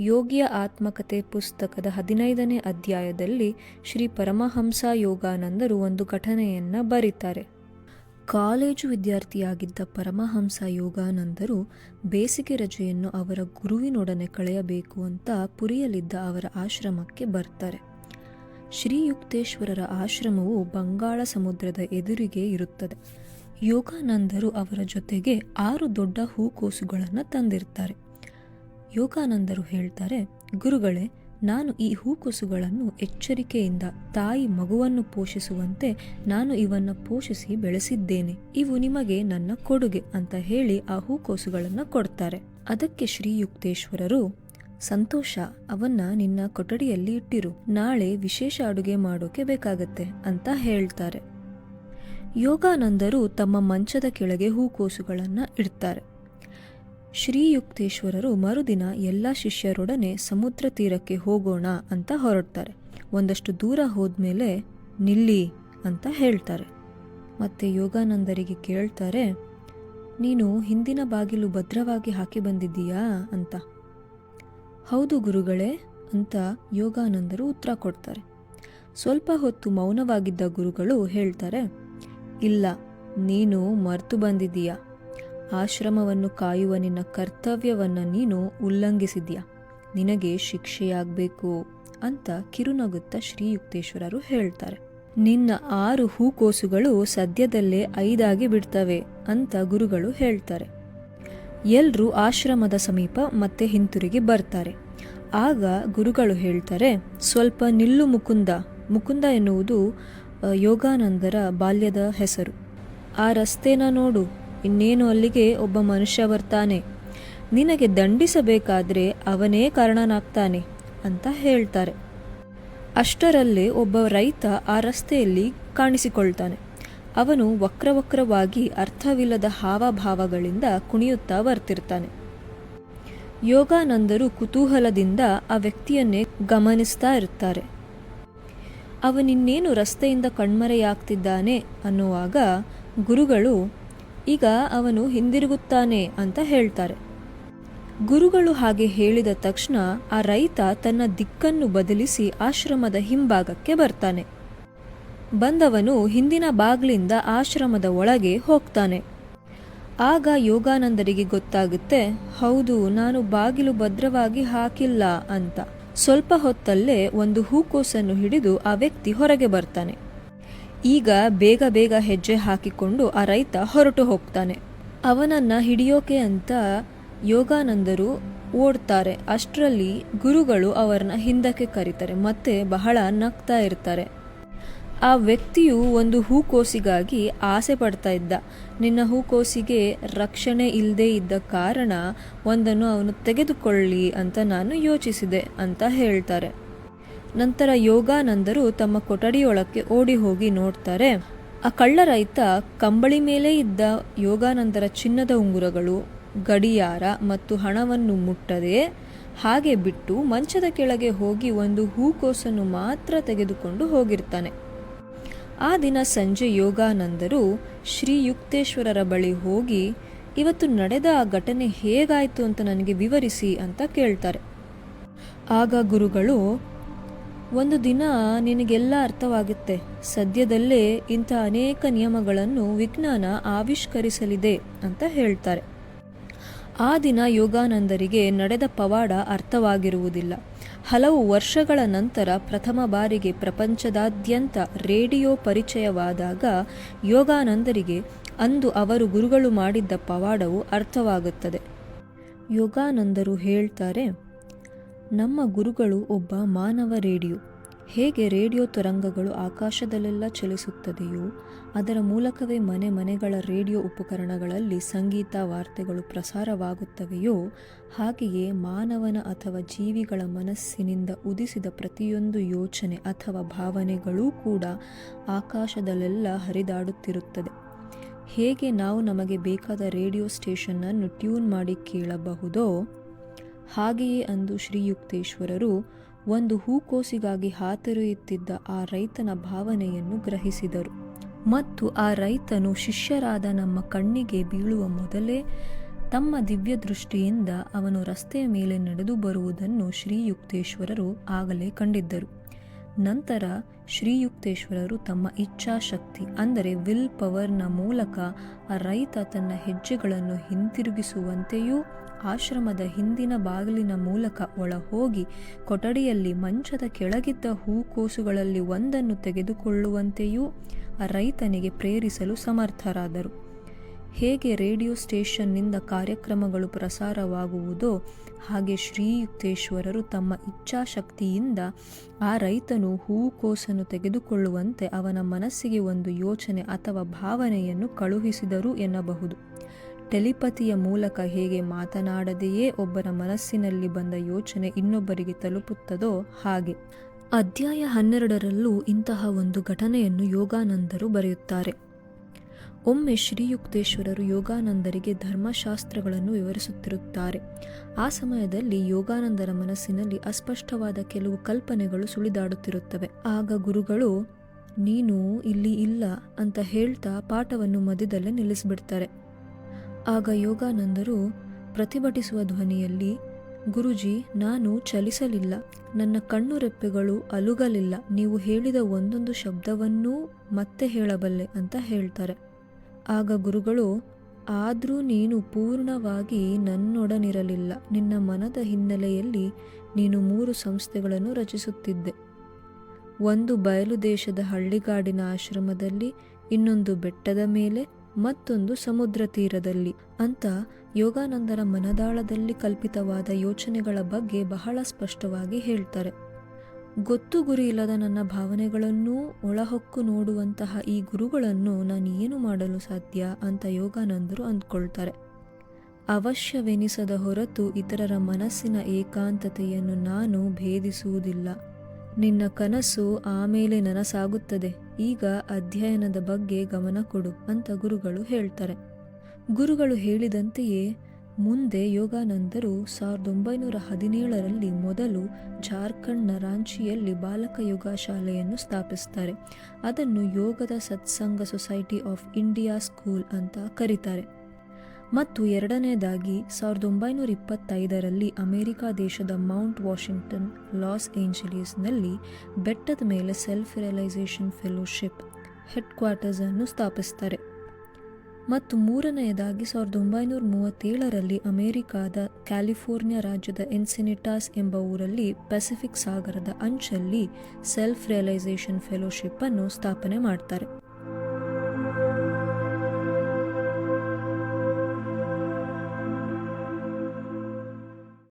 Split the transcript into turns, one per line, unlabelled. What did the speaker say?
ಯೋಗಿಯ ಆತ್ಮಕತೆ ಪುಸ್ತಕದ ಹದಿನೈದನೇ ಅಧ್ಯಾಯದಲ್ಲಿ ಶ್ರೀ ಪರಮಹಂಸ ಯೋಗಾನಂದರು ಒಂದು ಘಟನೆಯನ್ನು ಬರೀತಾರೆ. ಕಾಲೇಜು ವಿದ್ಯಾರ್ಥಿಯಾಗಿದ್ದ ಪರಮಹಂಸ ಯೋಗಾನಂದರು ಬೇಸಿಗೆ ರಜೆಯನ್ನು ಅವರ ಗುರುವಿನೊಡನೆ ಕಳೆಯಬೇಕು ಅಂತ ಪುರಿಯಲಿದ್ದ ಅವರ ಆಶ್ರಮಕ್ಕೆ ಬರ್ತಾರೆ. ಶ್ರೀಯುಕ್ತೇಶ್ವರರ ಆಶ್ರಮವು ಬಂಗಾಳ ಸಮುದ್ರದ ಎದುರಿಗೆ ಇರುತ್ತದೆ. ಯೋಗಾನಂದರು ಅವರ ಜೊತೆಗೆ ಆರು ದೊಡ್ಡ ಹೂಕೋಸುಗಳನ್ನು ತಂದಿರ್ತಾರೆ. ಯೋಗಾನಂದರು ಹೇಳ್ತಾರೆ, ಗುರುಗಳೇ, ನಾನು ಈ ಹೂಕೋಸುಗಳನ್ನು ಎಚ್ಚರಿಕೆಯಿಂದ ತಾಯಿ ಮಗುವನ್ನು ಪೋಷಿಸುವಂತೆ ನಾನು ಇವನ್ನು ಪೋಷಿಸಿ ಬೆಳೆಸಿದ್ದೇನೆ. ಇವು ನಿಮಗೆ ನನ್ನ ಕೊಡುಗೆ ಅಂತ ಹೇಳಿ ಆ ಹೂಕೋಸುಗಳನ್ನು ಕೊಡ್ತಾರೆ. ಅದಕ್ಕೆ ಶ್ರೀಯುಕ್ತೇಶ್ವರರು, ಸಂತೋಷ, ಅವನ್ನ ನಿನ್ನ ಕೊಠಡಿಯಲ್ಲಿ ಇಟ್ಟಿರು. ನಾಳೆ ವಿಶೇಷ ಅಡುಗೆ ಮಾಡೋಕೆ ಬೇಕಾಗತ್ತೆ ಅಂತ ಹೇಳ್ತಾರೆ. ಯೋಗಾನಂದರು ತಮ್ಮ ಮಂಚದ ಕೆಳಗೆ ಹೂಕೋಸುಗಳನ್ನು ಇಡ್ತಾರೆ. ಶ್ರೀಯುಕ್ತೇಶ್ವರರು ಮರುದಿನ ಎಲ್ಲ ಶಿಷ್ಯರೊಡನೆ ಸಮುದ್ರ ತೀರಕ್ಕೆ ಹೋಗೋಣ ಅಂತ ಹೊರಡ್ತಾರೆ. ಒಂದಷ್ಟು ದೂರ ಹೋದ್ಮೇಲೆ ನಿಲ್ಲಿ ಅಂತ ಹೇಳ್ತಾರೆ. ಮತ್ತೆ ಯೋಗಾನಂದರಿಗೆ ಕೇಳ್ತಾರೆ, ನೀನು ಹಿಂದಿನ ಬಾಗಿಲು ಭದ್ರವಾಗಿ ಹಾಕಿ ಬಂದಿದ್ದೀಯಾ ಅಂತ. ಹೌದು ಗುರುಗಳೇ ಅಂತ ಯೋಗಾನಂದರು ಉತ್ತರ ಕೊಡ್ತಾರೆ. ಸ್ವಲ್ಪ ಹೊತ್ತು ಮೌನವಾಗಿದ್ದ ಗುರುಗಳು ಹೇಳ್ತಾರೆ, ಇಲ್ಲ, ನೀನು ಮರ್ತು ಬಂದಿದ್ದೀಯಾ? ಆಶ್ರಮವನ್ನು ಕಾಯುವ ನಿನ್ನ ಕರ್ತವ್ಯವನ್ನು ನೀನು ಉಲ್ಲಂಘಿಸಿದ್ಯಾ? ನಿನಗೆ ಶಿಕ್ಷೆಯಾಗಬೇಕು ಅಂತ ಕಿರುನಗುತ್ತಾ ಶ್ರೀಯುಕ್ತೇಶ್ವರರು ಹೇಳ್ತಾರೆ. ನಿನ್ನ ಆರು ಹೂಕೋಸುಗಳು ಸದ್ಯದಲ್ಲೇ ಐದಾಗಿ ಬಿಡ್ತವೆ ಅಂತ ಗುರುಗಳು ಹೇಳ್ತಾರೆ. ಎಲ್ಲರೂ ಆಶ್ರಮದ ಸಮೀಪ ಮತ್ತೆ ಹಿಂತಿರುಗಿ ಬರ್ತಾರೆ. ಆಗ ಗುರುಗಳು ಹೇಳ್ತಾರೆ, ಸ್ವಲ್ಪ ನಿಲ್ಲು ಮುಕುಂದ. ಮುಕುಂದ ಎನ್ನುವುದು ಯೋಗಾನಂದರ ಬಾಲ್ಯದ ಹೆಸರು. ಆ ರಸ್ತೆನ ನೋಡು. ಇನ್ನೇನು ಅಲ್ಲಿಗೆ ಒಬ್ಬ ಮನುಷ್ಯ ಬರ್ತಾನೆ? ನಿನಗೆ ದಂಡಿಸಬೇಕಾದ್ರೆ ಅವನೇ ಕಾರಣನಾಗ್ತಾನೆ ಅಂತ ಹೇಳ್ತಾರೆ. ಅಷ್ಟರಲ್ಲೇ ಒಬ್ಬ ರೈತ ಆ ರಸ್ತೆಯಲ್ಲಿ ಕಾಣಿಸಿಕೊಳ್ತಾನೆ. ಅವನು ವಕ್ರವಕ್ರವಾಗಿ ಅರ್ಥವಿಲ್ಲದ ಹಾವಭಾವಗಳಿಂದ ಕುಣಿಯುತ್ತಾ ಬರ್ತಿರ್ತಾನೆ. ಯೋಗಾನಂದರು ಕುತೂಹಲದಿಂದ ಆ ವ್ಯಕ್ತಿಯನ್ನೇ ಗಮನಿಸ್ತಾ ಇರ್ತಾರೆ. ಅವನಿನ್ನೇನು ರಸ್ತೆಯಿಂದ ಕಣ್ಮರೆಯಾಗ್ತಿದ್ದಾನೆ ಅನ್ನುವಾಗ ಗುರುಗಳು ಈಗ ಅವನು ಹಿಂದಿರುಗುತ್ತಾನೆ ಅಂತ ಹೇಳ್ತಾರೆ. ಗುರುಗಳು ಹಾಗೆ ಹೇಳಿದ ತಕ್ಷಣ ಆ ರೈತ ತನ್ನ ದಿಕ್ಕನ್ನು ಬದಲಿಸಿ ಆಶ್ರಮದ ಹಿಂಭಾಗಕ್ಕೆ ಬರ್ತಾನೆ. ಬಂದವನು ಹಿಂದಿನ ಬಾಗ್ಲಿಂದ ಆಶ್ರಮದ ಒಳಗೆ ಹೋಗ್ತಾನೆ. ಆಗ ಯೋಗಾನಂದರಿಗೆ ಗೊತ್ತಾಗುತ್ತೆ, ಹೌದು, ನಾನು ಬಾಗಿಲು ಭದ್ರವಾಗಿ ಹಾಕಿಲ್ಲ ಅಂತ. ಸ್ವಲ್ಪ ಹೊತ್ತಲ್ಲೇ ಒಂದು ಹೂಕೋಸನ್ನು ಹಿಡಿದು ಆ ವ್ಯಕ್ತಿ ಹೊರಗೆ ಬರ್ತಾನೆ. ಈಗ ಬೇಗ ಬೇಗ ಹೆಜ್ಜೆ ಹಾಕಿಕೊಂಡು ಆ ರೈತ ಹೊರಟು ಹೋಗ್ತಾನೆ. ಅವನನ್ನ ಹಿಡಿಯೋಕೆ ಅಂತ ಯೋಗಾನಂದರು ಓಡ್ತಾರೆ. ಅಷ್ಟರಲ್ಲಿ ಗುರುಗಳು ಅವರನ್ನ ಹಿಂದಕ್ಕೆ ಕರೀತಾರೆ ಮತ್ತೆ ಬಹಳ ನಗ್ತಾ ಇರ್ತಾರೆ. ಆ ವ್ಯಕ್ತಿಯು ಒಂದು ಹೂಕೋಸಿಗಾಗಿ ಆಸೆ ಪಡ್ತಾ ಇದ್ದ. ನಿನ್ನ ಹೂಕೋಸಿಗೆ ರಕ್ಷಣೆ ಇಲ್ಲದೆ ಇದ್ದ ಕಾರಣ ಒಂದನ್ನು ಅವನು ತೆಗೆದುಕೊಳ್ಳಿ ಅಂತ ನಾನು ಯೋಚಿಸಿದೆ ಅಂತ ಹೇಳ್ತಾರೆ. ನಂತರ ಯೋಗಾನಂದರು ತಮ್ಮ ಕೊಠಡಿಯೊಳಕ್ಕೆ ಓಡಿ ಹೋಗಿ ನೋಡ್ತಾರೆ. ಆ ಕಳ್ಳ ರೈತ ಕಂಬಳಿ ಮೇಲೆ ಇದ್ದ ಯೋಗಾನಂದರ ಚಿನ್ನದ ಉಂಗುರಗಳು, ಗಡಿಯಾರ ಮತ್ತು ಹಣವನ್ನು ಮುಟ್ಟದೆ ಹಾಗೆ ಬಿಟ್ಟು ಮಂಚದ ಕೆಳಗೆ ಹೋಗಿ ಒಂದು ಹೂಕೋಸನ್ನು ಮಾತ್ರ ತೆಗೆದುಕೊಂಡು ಹೋಗಿರ್ತಾನೆ. ಆ ದಿನ ಸಂಜೆ ಯೋಗಾನಂದರು ಶ್ರೀ ಯುಕ್ತೇಶ್ವರರ ಬಳಿ ಹೋಗಿ, ಇವತ್ತು ನಡೆದ ಆ ಘಟನೆ ಹೇಗಾಯಿತು ಅಂತ ನನಗೆ ವಿವರಿಸಿ ಅಂತ ಕೇಳ್ತಾರೆ. ಆಗ ಗುರುಗಳು ಒಂದು ದಿನ ನಿನಗೆಲ್ಲ ಅರ್ಥವಾಗುತ್ತೆ. ಸದ್ಯದಲ್ಲೇ ಇಂಥ ಅನೇಕ ನಿಯಮಗಳನ್ನು ವಿಜ್ಞಾನ ಆವಿಷ್ಕರಿಸಲಿದೆ ಅಂತ ಹೇಳ್ತಾರೆ. ಆ ದಿನ ಯೋಗಾನಂದರಿಗೆ ನಡೆದ ಪವಾಡ ಅರ್ಥವಾಗಿರುವುದಿಲ್ಲ. ಹಲವು ವರ್ಷಗಳ ನಂತರ ಪ್ರಥಮ ಬಾರಿಗೆ ಪ್ರಪಂಚದಾದ್ಯಂತ ರೇಡಿಯೋ ಪರಿಚಯವಾದಾಗ ಯೋಗಾನಂದರಿಗೆ ಅಂದು ಅವರು ಗುರುಗಳು ಮಾಡಿದ್ದ ಪವಾಡವು ಅರ್ಥವಾಗುತ್ತದೆ. ಯೋಗಾನಂದರು ಹೇಳ್ತಾರೆ ನಮ್ಮ ಗುರುಗಳು ಒಬ್ಬ ಮಾನವ ರೇಡಿಯೋ. ಹೇಗೆ ರೇಡಿಯೋ ತರಂಗಗಳು ಆಕಾಶದಲ್ಲೆಲ್ಲ ಚಲಿಸುತ್ತದೆಯೋ, ಅದರ ಮೂಲಕವೇ ಮನೆ ಮನೆಗಳ ರೇಡಿಯೋ ಉಪಕರಣಗಳಲ್ಲಿ ಸಂಗೀತ ವಾರ್ತೆಗಳು ಪ್ರಸಾರವಾಗುತ್ತವೆಯೋ, ಹಾಗೆಯೇ ಮಾನವನ ಅಥವಾ ಜೀವಿಗಳ ಮನಸ್ಸಿನಿಂದ ಉದಿಸಿದ ಪ್ರತಿಯೊಂದು ಯೋಚನೆ ಅಥವಾ ಭಾವನೆಗಳೂ ಕೂಡ ಆಕಾಶದಲ್ಲೆಲ್ಲ ಹರಿದಾಡುತ್ತಿರುತ್ತದೆ. ಹೇಗೆ ನಾವು ನಮಗೆ ಬೇಕಾದ ರೇಡಿಯೋ ಸ್ಟೇಷನ್ನನ್ನು ಟ್ಯೂನ್ ಮಾಡಿ ಕೇಳಬಹುದೋ ಹಾಗೆಯೇ ಅಂದು ಶ್ರೀಯುಕ್ತೇಶ್ವರರು ಒಂದು ಹೂಕೋಸಿಗಾಗಿ ಹಾತೊರೆಯುತ್ತಿದ್ದ ಆ ರೈತನ ಭಾವನೆಯನ್ನು ಗ್ರಹಿಸಿದರು. ಮತ್ತು ಆ ರೈತನು ಶಿಷ್ಯರಾದ ನಮ್ಮ ಕಣ್ಣಿಗೆ ಬೀಳುವ ಮೊದಲೇ ತಮ್ಮ ದಿವ್ಯ ದೃಷ್ಟಿಯಿಂದ ಅವನು ರಸ್ತೆಯ ಮೇಲೆ ನಡೆದು ಬರುವುದನ್ನು ಶ್ರೀಯುಕ್ತೇಶ್ವರರು ಆಗಲೇ ಕಂಡಿದ್ದರು. ನಂತರ ಶ್ರೀಯುಕ್ತೇಶ್ವರರು ತಮ್ಮ ಇಚ್ಛಾಶಕ್ತಿ ಅಂದರೆ ವಿಲ್ ಪವರ್ನ ಮೂಲಕ ಆ ರೈತ ತನ್ನ ಹೆಜ್ಜೆಗಳನ್ನು ಹಿಂತಿರುಗಿಸುವಂತೆಯೂ ಆಶ್ರಮದ ಹಿಂದಿನ ಬಾಗಿಲಿನ ಮೂಲಕ ಒಳ ಹೋಗಿ ಕೊಠಡಿಯಲ್ಲಿ ಮಂಚದ ಕೆಳಗಿದ್ದ ಹೂಕೋಸುಗಳಲ್ಲಿ ಒಂದನ್ನು ತೆಗೆದುಕೊಳ್ಳುವಂತೆಯೂ ಆ ರೈತನಿಗೆ ಪ್ರೇರಿಸಲು ಸಮರ್ಥರಾದರು. ಹೇಗೆ ರೇಡಿಯೋ ಸ್ಟೇಷನ್ನಿಂದ ಕಾರ್ಯಕ್ರಮಗಳು ಪ್ರಸಾರವಾಗುವುದೋ ಹಾಗೆ ಶ್ರೀಯುಕ್ತೇಶ್ವರರು ತಮ್ಮ ಇಚ್ಛಾಶಕ್ತಿಯಿಂದ ಆ ರೈತನು ಹೂಕೋಸನ್ನು ತೆಗೆದುಕೊಳ್ಳುವಂತೆ ಅವನ ಮನಸ್ಸಿಗೆ ಒಂದು ಯೋಚನೆ ಅಥವಾ ಭಾವನೆಯನ್ನು ಕಳುಹಿಸಿದರು ಎನ್ನಬಹುದು. ಟೆಲಿಪತಿಯ ಮೂಲಕ ಹೇಗೆ ಮಾತನಾಡದೆಯೇ ಒಬ್ಬರ ಮನಸ್ಸಿನಲ್ಲಿ ಬಂದ ಯೋಚನೆ ಇನ್ನೊಬ್ಬರಿಗೆ ತಲುಪುತ್ತದೋ ಹಾಗೆ. ಅಧ್ಯಾಯ ಹನ್ನೆರಡರಲ್ಲೂ ಇಂತಹ ಒಂದು ಘಟನೆಯನ್ನು ಯೋಗಾನಂದರು ಬರೆಯುತ್ತಾರೆ. ಒಮ್ಮೆ ಶ್ರೀಯುಕ್ತೇಶ್ವರರು ಯೋಗಾನಂದರಿಗೆ ಧರ್ಮಶಾಸ್ತ್ರಗಳನ್ನು ವಿವರಿಸುತ್ತಿರುತ್ತಾರೆ. ಆ ಸಮಯದಲ್ಲಿ ಯೋಗಾನಂದರ ಮನಸ್ಸಿನಲ್ಲಿ ಅಸ್ಪಷ್ಟವಾದ ಕೆಲವು ಕಲ್ಪನೆಗಳು ಸುಳಿದಾಡುತ್ತಿರುತ್ತವೆ. ಆಗ ಗುರುಗಳು, ನೀನು ಇಲ್ಲಿ ಇಲ್ಲ ಅಂತ ಹೇಳ್ತಾ ಪಾಠವನ್ನು ಮಧ್ಯದಲ್ಲೇ ನಿಲ್ಲಿಸಿಬಿಡ್ತಾರೆ. ಆಗ ಯೋಗಾನಂದರು, ಪ್ರತಿಭಟಿಸುವ ಧ್ವನಿಯಲ್ಲಿ, ಗುರುಜಿ, ನಾನು ಚಲಿಸಲಿಲ್ಲ. ನನ್ನ ಕಣ್ಣು ರೆಪ್ಪೆಗಳು ಅಲುಗಲಿಲ್ಲ. ನೀವು ಹೇಳಿದ ಒಂದೊಂದು ಶಬ್ದವನ್ನೂ ಮತ್ತೆ ಹೇಳಬಲ್ಲೆ ಅಂತ ಹೇಳ್ತಾರೆ. ಆಗ ಗುರುಗಳು, ಆದರೂ ನೀನು ಪೂರ್ಣವಾಗಿ ನನ್ನೊಡನಿರಲಿಲ್ಲ. ನಿನ್ನ ಮನದ ಹಿನ್ನೆಲೆಯಲ್ಲಿ ನೀನು ಮೂರು ಸಂಸ್ಥೆಗಳನ್ನು ರಚಿಸುತ್ತಿದ್ದೆ. ಒಂದು ಬಯಲು ದೇಶದ ಹಳ್ಳಿಗಾಡಿನ ಆಶ್ರಮದಲ್ಲಿ, ಇನ್ನೊಂದು ಬೆಟ್ಟದ ಮೇಲೆ ಮತ್ತೊಂದು ಸಮುದ್ರ ತೀರದಲ್ಲಿ. ಅಂತ ಯೋಗಾನಂದರ ಮನದಾಳದಲ್ಲಿ ಕಲ್ಪಿತವಾದ ಯೋಚನೆಗಳ ಬಗ್ಗೆ ಬಹಳ ಸ್ಪಷ್ಟವಾಗಿ ಹೇಳ್ತಾರೆ. ಗೊತ್ತು ಗುರಿ ಇಲ್ಲದ ನನ್ನ ಭಾವನೆಗಳನ್ನೂ ಒಳಹೊಕ್ಕು ನೋಡುವಂತಹ ಈ ಗುರುಗಳನ್ನು ನಾನು ಏನು ಮಾಡಲು ಸಾಧ್ಯ ಅಂತ ಯೋಗಾನಂದರು ಅಂದ್ಕೊಳ್ತಾರೆ. ಅವಶ್ಯವೆನಿಸದ ಹೊರತು ಇತರರ ಮನಸ್ಸಿನ ಏಕಾಂತತೆಯನ್ನು ನಾನು ಭೇದಿಸುವುದಿಲ್ಲ. ನಿನ್ನ ಕನಸು ಆಮೇಲೆ ನನಸಾಗುತ್ತದೆ. ಈಗ ಅಧ್ಯಯನದ ಬಗ್ಗೆ ಗಮನ ಕೊಡು ಅಂತ ಗುರುಗಳು ಹೇಳ್ತಾರೆ. ಗುರುಗಳು ಹೇಳಿದಂತೆಯೇ ಮುಂದೆ ಯೋಗಾನಂದರು ಸಾವಿರದ ಒಂಬೈನೂರ ಹದಿನೇಳರಲ್ಲಿ ಮೊದಲು ಜಾರ್ಖಂಡ್ನ ರಾಂಚಿಯಲ್ಲಿ ಬಾಲಕ ಯೋಗ ಶಾಲೆಯನ್ನು ಸ್ಥಾಪಿಸ್ತಾರೆ. ಅದನ್ನು ಯೋಗದ ಸತ್ಸಂಗ ಸೊಸೈಟಿ ಆಫ್ ಇಂಡಿಯಾ ಸ್ಕೂಲ್ ಅಂತ ಕರೀತಾರೆ. ಮತ್ತು ಎರಡನೇದಾಗಿ, ಸಾವಿರದ ಒಂಬೈನೂರ ಇಪ್ಪತ್ತೈದರಲ್ಲಿ ಅಮೆರಿಕ ದೇಶದ ಮೌಂಟ್ ವಾಷಿಂಗ್ಟನ್, ಲಾಸ್ ಏಂಜಲೀಸ್ನಲ್ಲಿ ಬೆಟ್ಟದ ಮೇಲೆ self realisation fellowship headquarters ಅನ್ನು ಸ್ಥಾಪಿಸ್ತಾರೆ. ಮತ್ತು ಮೂರನೆಯದಾಗಿ, ಸಾವಿರದ ಒಂಬೈನೂರ ಮೂವತ್ತೇಳರಲ್ಲಿ ಅಮೆರಿಕಾದ ಕ್ಯಾಲಿಫೋರ್ನಿಯಾ ರಾಜ್ಯದ ಎನ್ಸಿನಿಟಾಸ್ ಎಂಬ ಊರಲ್ಲಿ ಪೆಸಿಫಿಕ್ ಸಾಗರದ ಅಂಚಲ್ಲಿ ಸೆಲ್ಫ್ ರಿಯಲೈಸೇಷನ್ ಫೆಲೋಶಿಪ್ ಅನ್ನು ಸ್ಥಾಪನೆ ಮಾಡ್ತಾರೆ.